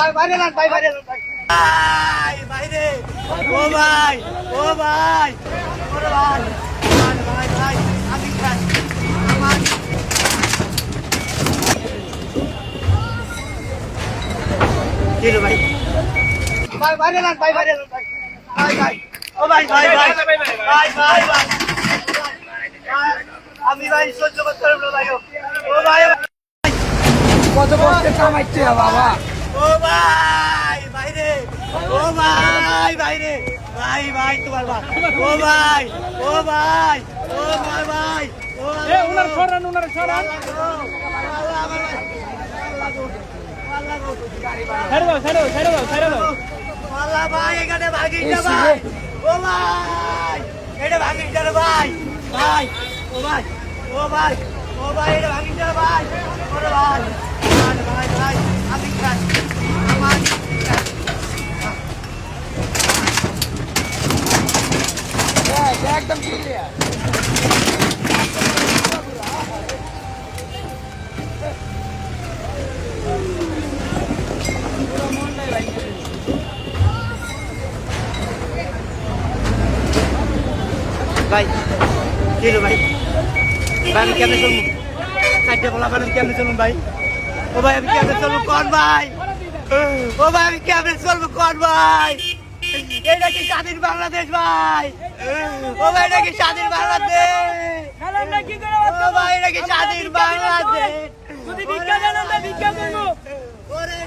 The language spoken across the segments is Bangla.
ভাই বাইরে যান ভাই বাইরে যান ভাই। ভাই বাইরে। ও ভাই ও ভাই। ওরে ভাই ভাই ভাই ভাই আমি আমার ভাই? ভাই বাইরে যান ভাই বাইরে যান ভাই। ভাই ভাই। ও ভাই ভাই ভাই। ভাই ভাই ভাই ভাই। আমি ভাই সহ্য করতে পারব ভাই। ও ও ভাই। কত কষ্টে কামাইছে বাবা। ও ভাই বাইরে। ও ভাই বাইরে। ভাই ভাই তোমার ভাই। ও ভাই ও ভাই ও ভাই ভাই ও এ উনার সরান উনার সরান। ছেড়ে দাও ছেড়ে দাও ছেড়ে দাও ছেড়ে দাও। আল্লাহ ভাই এখানে ভাগিস না ভাই। ও ভাই এটা ভাগিস না ভাই। ভাই ও ভাই ও ভাই ও ভাই এটা ভাগিস না রে ভাই। ওরে ভাই ভাই ভাই ভাই আমি খাই আমার খাই। একদম ক্লিয়ার ভাই কি রে ভাই ভাই আমি কেমনে চলবো চারটে বলা মানে কেমনে চলুন ভাই ও ভাই আমি কেমনে চলবো কন ভাই ও ভাই আমি কেমনে চলবো কন ভাই এটা কি স্বাধীন বাংলাদেশ ভাই? ও ভাই, এটা কি স্বাধীন বাংলাদেশ? ও ভাই, এটা কি স্বাধীন বাংলাদেশ? যদি আমরা ওরে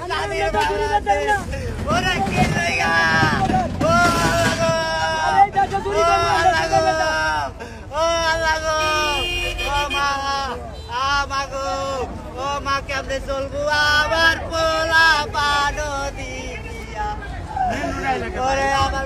ও ও গো। ও, মা মা গো। ও, মা চলবো? আবার পোলা দিয়া ওরে আমার